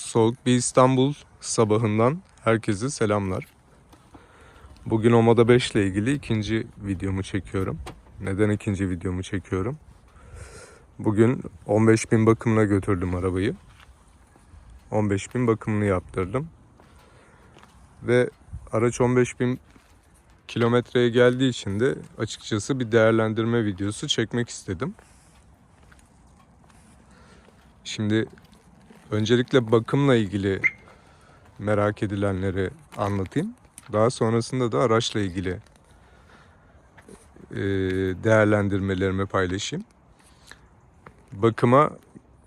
Soğuk bir İstanbul sabahından herkese selamlar. Bugün Omoda 5 ile ilgili ikinci videomu çekiyorum. Neden ikinci videomu çekiyorum? Bugün 15.000 bakımına götürdüm arabayı. 15.000 bakımını yaptırdım. Ve araç 15.000 kilometreye geldiği için de açıkçası bir değerlendirme videosu çekmek istedim. Şimdi öncelikle bakımla ilgili merak edilenleri anlatayım. Daha sonrasında da araçla ilgili e, değerlendirmelerimi paylaşayım. Bakıma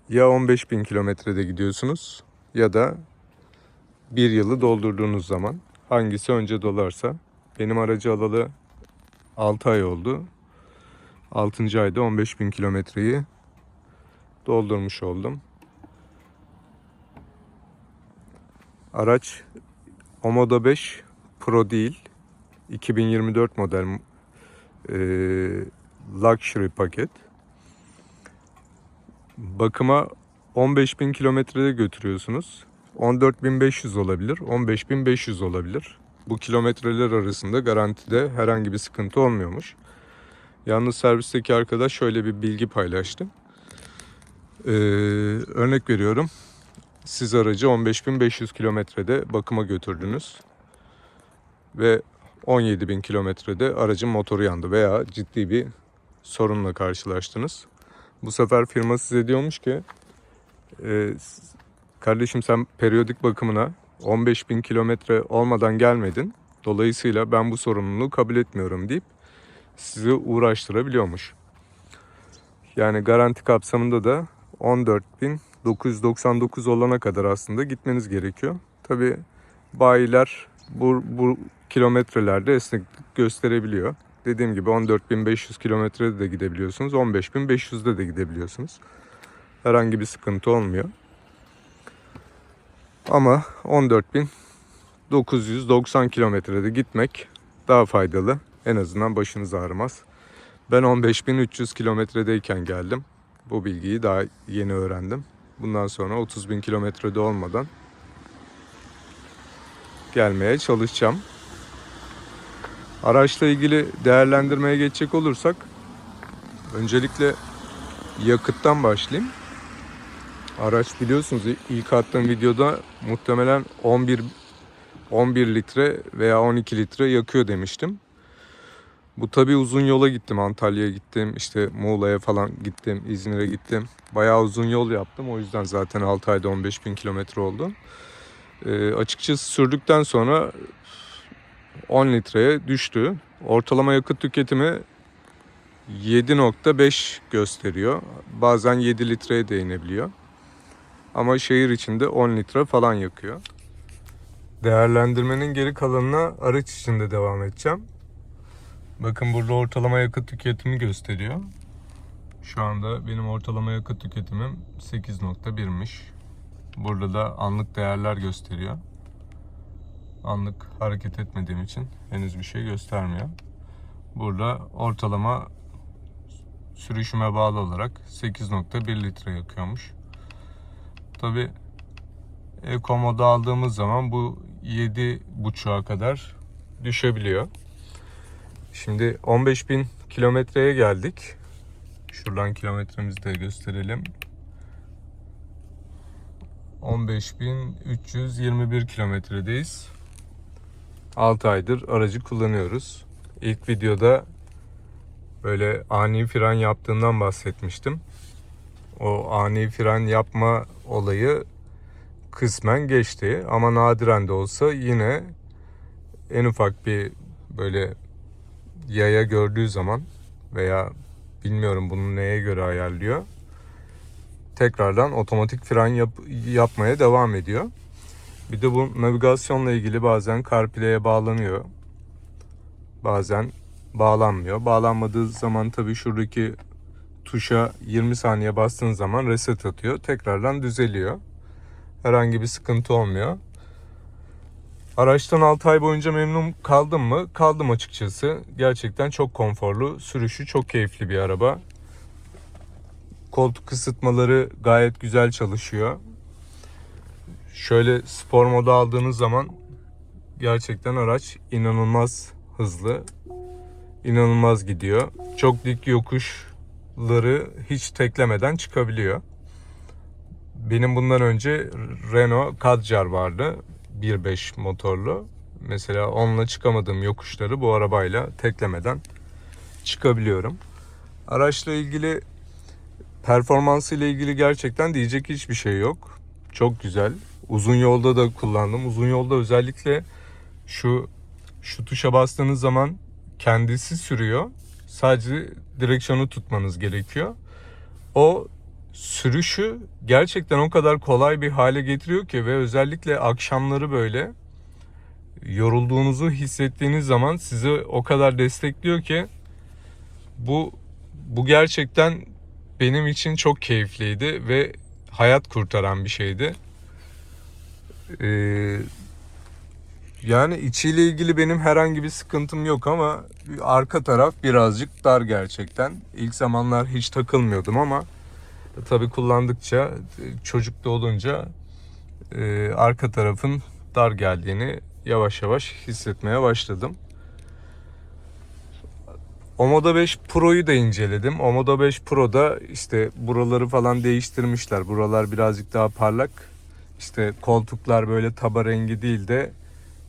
ya 15.000 kilometrede gidiyorsunuz ya da bir yılı doldurduğunuz zaman hangisi önce dolarsa benim aracı alalı 6 ay oldu. 6. ayda 15.000 kilometreyi doldurmuş oldum. Araç Omoda 5 Pro değil. 2024 model e, luxury paket. Bakıma 15.000 kilometrede götürüyorsunuz. 14.500 olabilir, 15.500 olabilir. Bu kilometreler arasında garantide herhangi bir sıkıntı olmuyormuş. Yalnız servisteki arkadaş şöyle bir bilgi paylaştı. Ee, örnek veriyorum. Siz aracı 15.500 kilometrede bakıma götürdünüz. Ve 17.000 kilometrede aracın motoru yandı veya ciddi bir sorunla karşılaştınız. Bu sefer firma size diyormuş ki e, kardeşim sen periyodik bakımına 15.000 kilometre olmadan gelmedin. Dolayısıyla ben bu sorumluluğu kabul etmiyorum deyip sizi uğraştırabiliyormuş. Yani garanti kapsamında da 14.999 olana kadar aslında gitmeniz gerekiyor. Tabi bayiler bu, bu kilometrelerde esneklik gösterebiliyor. Dediğim gibi 14.500 kilometrede de gidebiliyorsunuz. 15.500'de de gidebiliyorsunuz. Herhangi bir sıkıntı olmuyor. Ama 14.990 kilometrede gitmek daha faydalı. En azından başınız ağrımaz. Ben 15.300 kilometredeyken geldim. Bu bilgiyi daha yeni öğrendim. Bundan sonra 30.000 kilometrede olmadan gelmeye çalışacağım. Araçla ilgili değerlendirmeye geçecek olursak öncelikle yakıttan başlayayım. Araç biliyorsunuz ilk attığım videoda muhtemelen 11 11 litre veya 12 litre yakıyor demiştim. Bu tabii uzun yola gittim. Antalya'ya gittim, işte Muğla'ya falan gittim, İzmir'e gittim. Bayağı uzun yol yaptım. O yüzden zaten 6 ayda 15 bin kilometre oldu. Ee, açıkçası sürdükten sonra 10 litreye düştü. Ortalama yakıt tüketimi 7.5 gösteriyor. Bazen 7 litreye de inebiliyor. Ama şehir içinde 10 litre falan yakıyor. Değerlendirmenin geri kalanına araç içinde devam edeceğim. Bakın burada ortalama yakıt tüketimi gösteriyor. Şu anda benim ortalama yakıt tüketimim 8.1'miş. Burada da anlık değerler gösteriyor. Anlık hareket etmediğim için henüz bir şey göstermiyor. Burada ortalama sürüşüme bağlı olarak 8.1 litre yakıyormuş. Tabi Eco modu aldığımız zaman bu 7.5'a kadar düşebiliyor. Şimdi 15.000 kilometreye geldik. Şuradan kilometremizi de gösterelim. 15.321 kilometredeyiz. 6 aydır aracı kullanıyoruz. İlk videoda böyle ani fren yaptığından bahsetmiştim. O ani fren yapma olayı kısmen geçti ama nadiren de olsa yine en ufak bir böyle yaya gördüğü zaman veya bilmiyorum bunu neye göre ayarlıyor. Tekrardan otomatik fren yap, yapmaya devam ediyor. Bir de bu navigasyonla ilgili bazen CarPlay'e bağlanıyor. Bazen bağlanmıyor. Bağlanmadığı zaman tabii şuradaki tuşa 20 saniye bastığın zaman reset atıyor. Tekrardan düzeliyor. Herhangi bir sıkıntı olmuyor. Araçtan 6 ay boyunca memnun kaldım mı? Kaldım açıkçası. Gerçekten çok konforlu. Sürüşü çok keyifli bir araba. Koltuk ısıtmaları gayet güzel çalışıyor. Şöyle spor modu aldığınız zaman gerçekten araç inanılmaz hızlı. inanılmaz gidiyor. Çok dik yokuşları hiç teklemeden çıkabiliyor. Benim bundan önce Renault Kadjar vardı. 1.5 motorlu. Mesela onunla çıkamadığım yokuşları bu arabayla teklemeden çıkabiliyorum. Araçla ilgili performansı ile ilgili gerçekten diyecek hiçbir şey yok. Çok güzel. Uzun yolda da kullandım. Uzun yolda özellikle şu şu tuşa bastığınız zaman kendisi sürüyor. Sadece direksiyonu tutmanız gerekiyor. O sürüşü gerçekten o kadar kolay bir hale getiriyor ki ve özellikle akşamları böyle yorulduğunuzu hissettiğiniz zaman sizi o kadar destekliyor ki bu bu gerçekten benim için çok keyifliydi ve hayat kurtaran bir şeydi. Ee, yani içiyle ilgili benim herhangi bir sıkıntım yok ama arka taraf birazcık dar gerçekten. İlk zamanlar hiç takılmıyordum ama tabii kullandıkça çocuk da olunca e, arka tarafın dar geldiğini yavaş yavaş hissetmeye başladım. Omoda 5 Pro'yu da inceledim. Omoda 5 Pro'da işte buraları falan değiştirmişler. Buralar birazcık daha parlak. İşte koltuklar böyle taba rengi değil de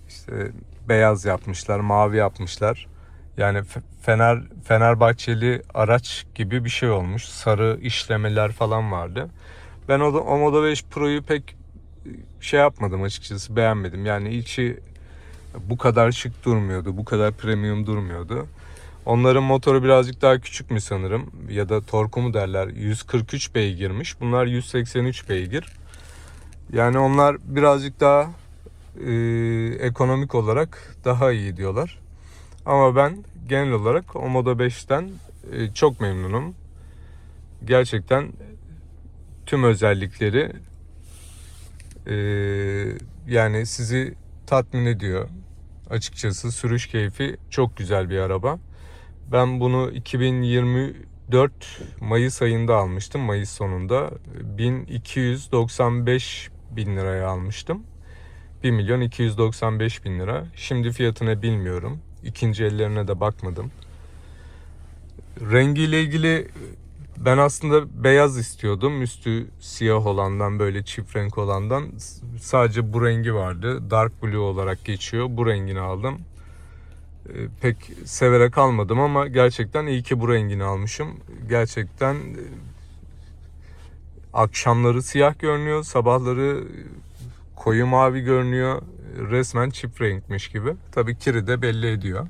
işte beyaz yapmışlar, mavi yapmışlar. Yani Fener Fenerbahçeli araç gibi bir şey olmuş. Sarı işlemeler falan vardı. Ben o, o Moda 5 Pro'yu pek şey yapmadım açıkçası beğenmedim. Yani içi bu kadar şık durmuyordu. Bu kadar premium durmuyordu. Onların motoru birazcık daha küçük mü sanırım ya da torku mu derler 143 beygirmiş. Bunlar 183 beygir. Yani onlar birazcık daha e, ekonomik olarak daha iyi diyorlar. Ama ben genel olarak o Moda 5'ten e, çok memnunum. Gerçekten tüm özellikleri e, yani sizi tatmin ediyor. Açıkçası sürüş keyfi çok güzel bir araba. Ben bunu 2024 Mayıs ayında almıştım. Mayıs sonunda 1295 bin liraya almıştım. 1 milyon 295 bin lira. Şimdi fiyatını bilmiyorum. İkinci ellerine de bakmadım. Rengiyle ilgili ben aslında beyaz istiyordum. Üstü siyah olandan böyle çift renk olandan sadece bu rengi vardı. Dark blue olarak geçiyor. Bu rengini aldım. Ee, pek severek almadım ama gerçekten iyi ki bu rengini almışım. Gerçekten e, akşamları siyah görünüyor, sabahları koyu mavi görünüyor. Resmen çift renkmiş gibi. Tabii kiri de belli ediyor.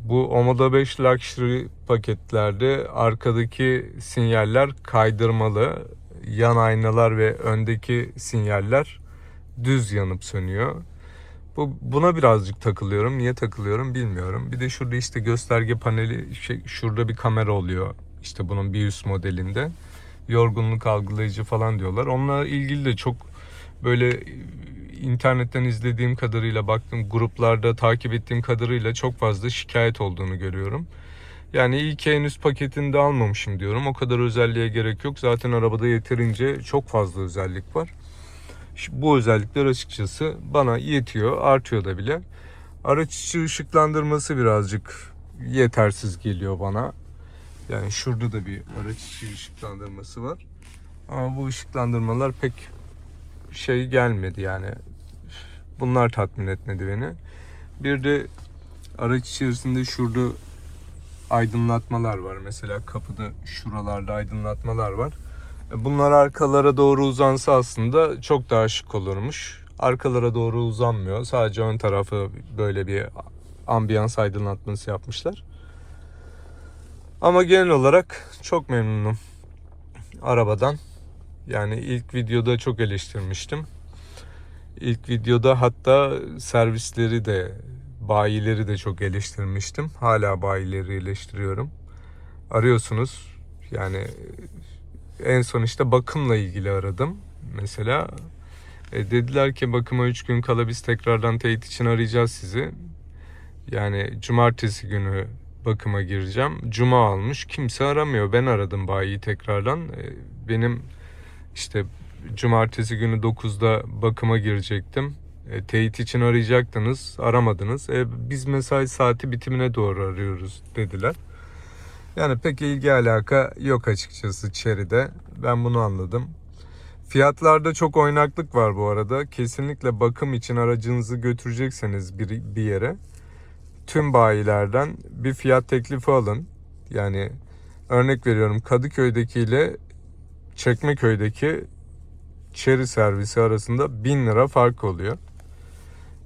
Bu Omoda 5 Luxury paketlerde arkadaki sinyaller kaydırmalı. Yan aynalar ve öndeki sinyaller düz yanıp sönüyor. Bu buna birazcık takılıyorum. Niye takılıyorum bilmiyorum. Bir de şurada işte gösterge paneli şey, şurada bir kamera oluyor. İşte bunun bir üst modelinde. Yorgunluk algılayıcı falan diyorlar. Onunla ilgili de çok böyle internetten izlediğim kadarıyla baktım gruplarda takip ettiğim kadarıyla çok fazla şikayet olduğunu görüyorum. Yani iyi ki henüz paketini de almamışım diyorum. O kadar özelliğe gerek yok. Zaten arabada yeterince çok fazla özellik var. Bu özellikler açıkçası bana yetiyor, artıyor da bile. Araç içi ışıklandırması birazcık yetersiz geliyor bana. Yani şurada da bir araç içi ışıklandırması var. Ama bu ışıklandırmalar pek şey gelmedi yani. Bunlar tatmin etmedi beni. Bir de araç içerisinde şurada aydınlatmalar var. Mesela kapıda şuralarda aydınlatmalar var. E, bunlar arkalara doğru uzansa aslında çok daha şık olurmuş. Arkalara doğru uzanmıyor. Sadece ön tarafı böyle bir ambiyans aydınlatması yapmışlar. Ama genel olarak çok memnunum arabadan. Yani ilk videoda çok eleştirmiştim. İlk videoda hatta servisleri de bayileri de çok eleştirmiştim. Hala bayileri eleştiriyorum. Arıyorsunuz. Yani en son işte bakımla ilgili aradım. Mesela e, dediler ki bakıma 3 gün kala biz tekrardan teyit için arayacağız sizi. Yani cumartesi günü bakıma gireceğim. Cuma almış. Kimse aramıyor. Ben aradım bayiyi tekrardan. E, benim işte cumartesi günü 9'da bakıma girecektim. E, teyit için arayacaktınız, aramadınız. E, biz mesai saati bitimine doğru arıyoruz dediler. Yani pek ilgi alaka yok açıkçası Chery'de. Ben bunu anladım. Fiyatlarda çok oynaklık var bu arada. Kesinlikle bakım için aracınızı götürecekseniz bir, bir yere tüm bayilerden bir fiyat teklifi alın. Yani örnek veriyorum Kadıköy'deki ile Çekmeköy'deki Chery servisi arasında 1000 lira fark oluyor.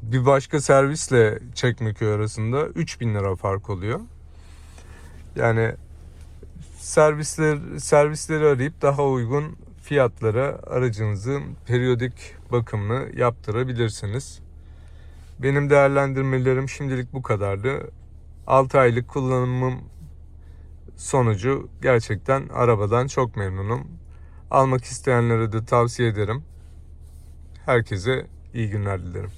Bir başka servisle Çekmeköy arasında 3000 lira fark oluyor. Yani servisler servisleri arayıp daha uygun fiyatlara aracınızın periyodik bakımını yaptırabilirsiniz. Benim değerlendirmelerim şimdilik bu kadardı. 6 aylık kullanımım sonucu gerçekten arabadan çok memnunum. Almak isteyenlere de tavsiye ederim. Herkese iyi günler dilerim.